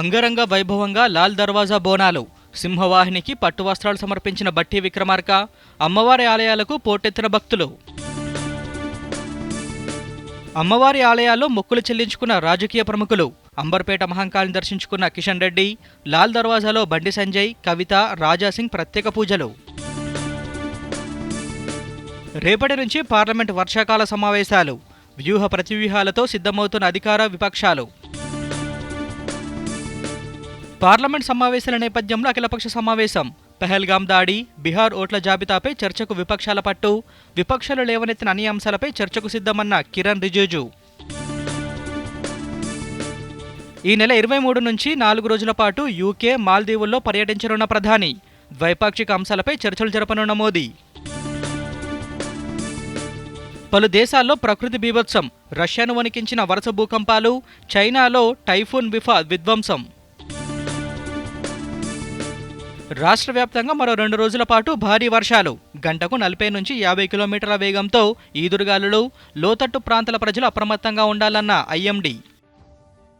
అంగరంగ వైభవంగా లాల్ దర్వాజా బోనాలు సింహవాహినికి పట్టు వస్త్రాలు సమర్పించిన బట్టి విక్రమార్క అమ్మవారి ఆలయాలకు పోటెత్తిన భక్తులు. అమ్మవారి ఆలయాల్లో మొక్కులు చెల్లించుకున్న రాజకీయ ప్రముఖులు అంబర్పేట మహంకాళిని దర్శించుకున్న కిషన్ రెడ్డి లాల్ దర్వాజాలో బండి సంజయ్ కవిత రాజాసింగ్ ప్రత్యేక పూజలు. రేపటి నుంచి పార్లమెంట్ వర్షాకాల సమావేశాలు వ్యూహ ప్రతివ్యూహాలతో సిద్ధమవుతున్న అధికార విపక్షాలు. పార్లమెంట్ సమావేశాల నేపథ్యంలో అఖిలపక్ష సమావేశం. పెహల్గాం దాడి బీహార్ ఓట్ల జాబితాపై చర్చకు విపక్షాల పట్టు విపక్షాలు లేవనెత్తిన అన్ని అంశాలపై చర్చకు సిద్ధమన్న కిరణ్ రిజిజు. ఈ నెల ఇరవై మూడు నుంచి నాలుగు రోజుల పాటు యూకే మాల్దీవుల్లో పర్యటించనున్న ప్రధాని. ద్వైపాక్షిక అంశాలపై చర్చలు జరపనున్న మోదీ. పలు దేశాల్లో ప్రకృతి బీభత్సం రష్యాను వణికించిన వరుస భూకంపాలు చైనాలో టైఫూన్ బిఫా విధ్వంసం. రాష్ట్ర వ్యాప్తంగా మరో రెండు రోజుల పాటు భారీ వర్షాలు. గంటకు నలభై నుంచి యాభై కిలోమీటర్ల వేగంతో ఈదురుగాలులు లోతట్టు ప్రాంతాల ప్రజలు అప్రమత్తంగా ఉండాలన్న ఐఎండీ.